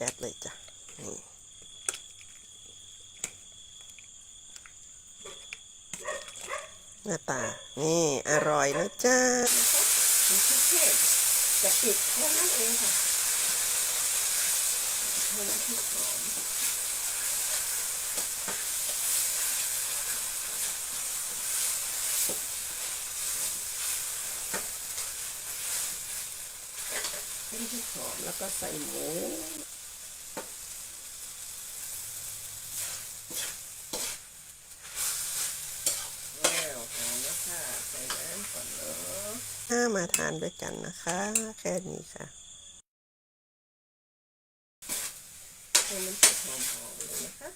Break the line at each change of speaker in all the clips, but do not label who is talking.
แก๊สเลยจ้ะ นี่หน้าตา นี่อร่อยนะจ้า
เทศจะปิดแค่นั้นเองค่ะให้น้ำพริกหอมให้น้ำพริกหอมแล้วก็ใส่หมูแล้วหอมแล้วค่ะใส่น้ำก่อนเนาะ
ถ้า มาทานด้วยกันนะคะ แค่นี้ค่ะ
ให้มันหอมๆเลยนะคะ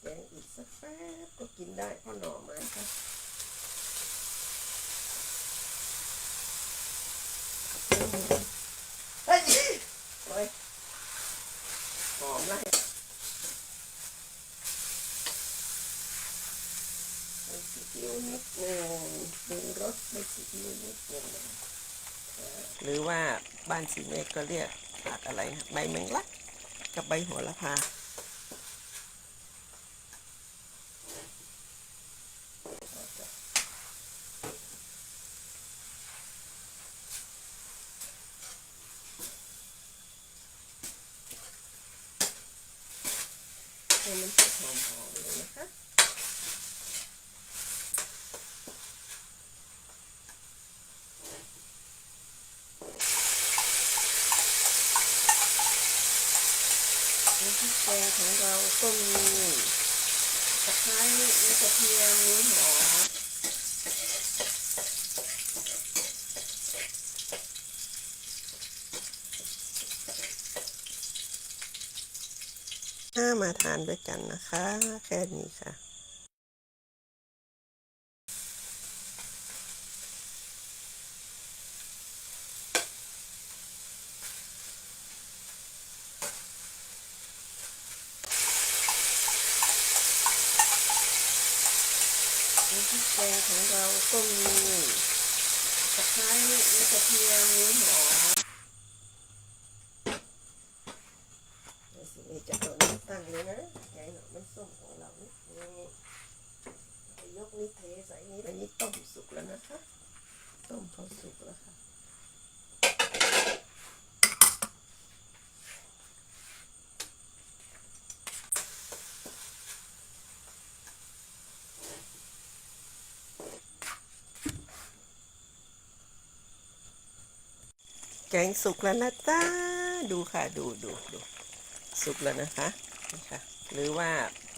แกงอีกสักแป๊บก็กิน ได้เพราะหน่อไม้ค่ะเฮ้ยโอ้ยหอมละใส่ซีอิ๊วนิดหนึ่งดึงรสไปสีอิ๊วนิดหนึ่ง
หรือว่าบ้านสีเมฆก็เรียกผักอะไรนะใบแมงลักกับใบโหระพา
ให้มันสุกหอมๆเลยนะคะ น้ำพริ กแกงของเราก็มีตะไคร้มีกระเทียมมีหอม
ถ้ามาทานด้วยกันนะคะ แค่นี้ค่ะ
พริกแกงของเราก็มีตะไคร้มีกระเทียมมีหอมเดี๋ยวสิเอจะเอาน้ำตั้งเลยนะแกงหน่อไม้ส้มของเรานี่นี่เอายกนี้เทใส่นี้อันนี้ต้มสุกแล้วนะคะ ต้มเขาสุกแล้วค่ะ
แกงสุกแล้วนะจ้าดูค่ะดูดูดูสุกแล้วนะคะนี่ค่ะหรือว่า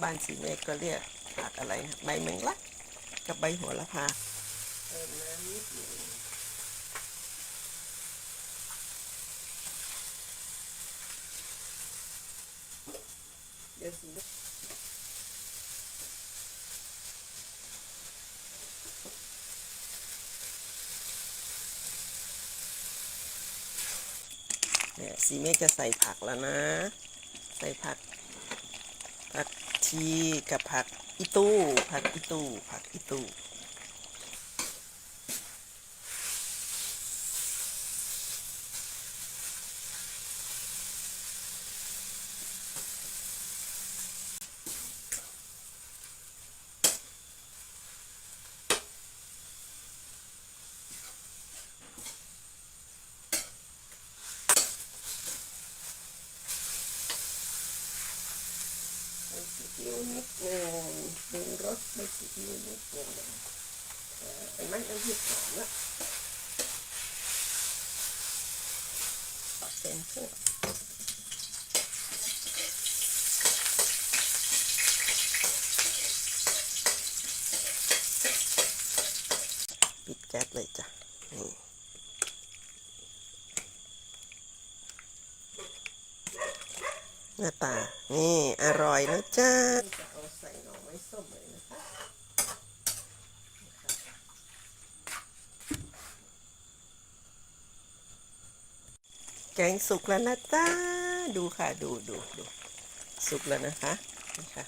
บ้านสีเมฆก็เรียกผักอะไรใบแมงลักกับใบโหระพา
เติมน้ำนิดหนึ่งเดี๋ยวสิ
เนี่ยสีเมฆจะใส่ผักแล้วนะ ใส่ผัก ผักชีกับผักอิตู้ ผักอิตู้ ผักอิตู้
อิ๊วนิดหนึ่งปรุงรสใส่ซีอิ๊วนิดหนึ่งเออเห็นไหมน้ำพริกหอมละตัดเป็นพวก
ปิดแก๊สเลยจ้ะนี่ หน้าตา นี่อร่อยนะจ้า
จะาแก
งสุกแล้วนะจ้าดูค่ะ ดูดูดูสุกแล้วนะคะนี่ค่ะ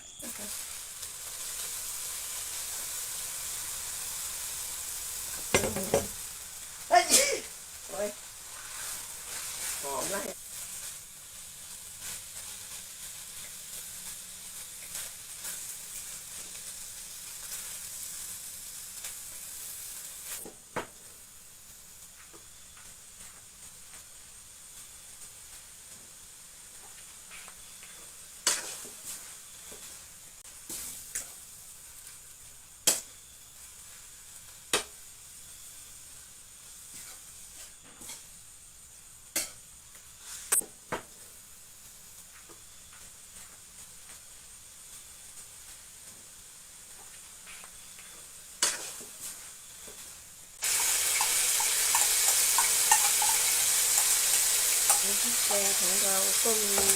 พริกแกงของเราก็มี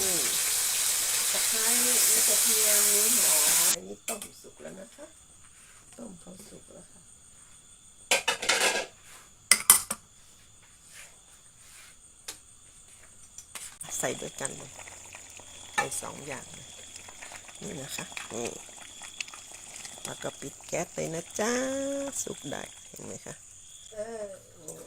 ตะไคร้มีกระเทียมมีหอมอันนี้ต้มสุกแล้วนะคะ ต้มเขาสุกแล้วค่ะ
ใส่ด้วยกันเลยใส่สองอย่างเลยนี่นะคะนี่แล้วก็ปิดแก๊สเลยนะจ้า สุกได้ เห็นไหมคะ
เออนี่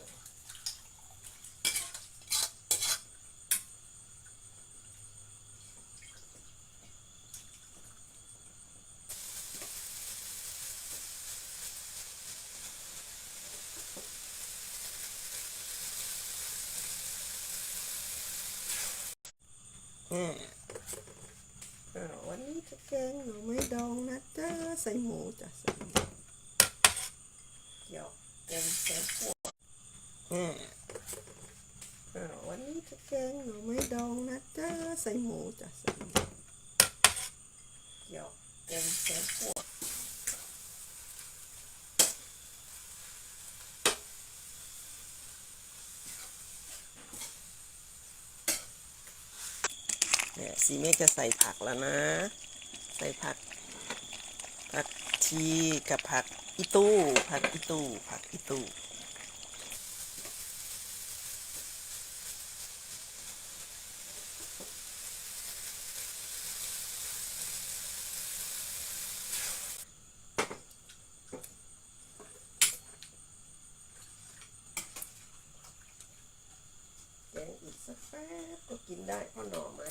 อืม
อ่าวันนี้จะ แกงหน่อไม้ดองนะจ้าใส่หมูจ้ะใส่หมูเกี่ยวแกงแกงขั่ว
อ่า
วันนี้จะแกงหน่อไม้ดองนะจ้าใส่หมูจ้ะใส่หมูเกี่ยวแกงแกงขั่ว
เนี่ยสีเมฆจะใส่ผักแล้วนะ ใส่ผัก ผักชีกับผักอีตู้ผักอีตู้ผักอีตู้
แกงอีกสักแป๊บก็กินได้เพราะหน่อไม้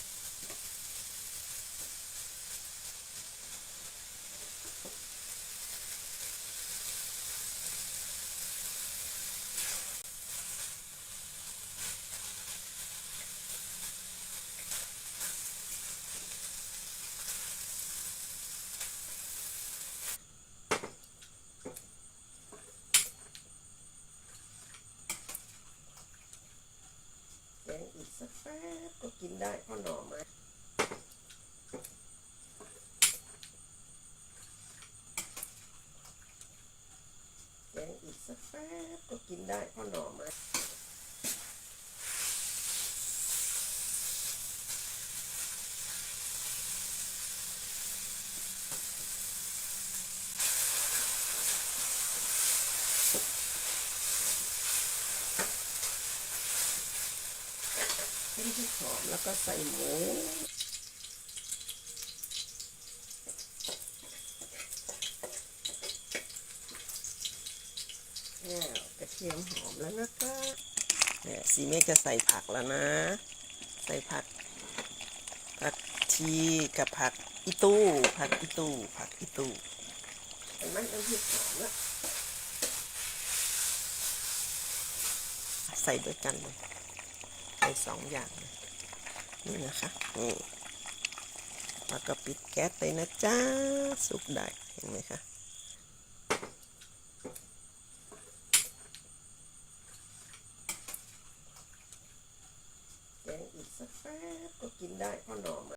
กงอีกสักแป๊บก็กิน ได้เพราะหน่อไม้แกงอีกสักแป๊บก็กินได้เพราะหน่อไม้ ให้หอมแล้วก็ใส่หมูเนี่ยกระเทียมหอมแล้วนะคะ
เนี่ยสีเมฆจะใส่ผักแล้วนะ ใส่ผัก ผักชีกับผักอีตู้ ผักอีตู้ ผักอีตู้
เห็นไหมน้ำพริกหอมแล้ว
ใส่ด้วยกันเลย ส่สองอย่าง นี่นะคะนี่แล้วก็ปิดแก๊สเลยนะจ้า สุกได้ เห็นไหมคะ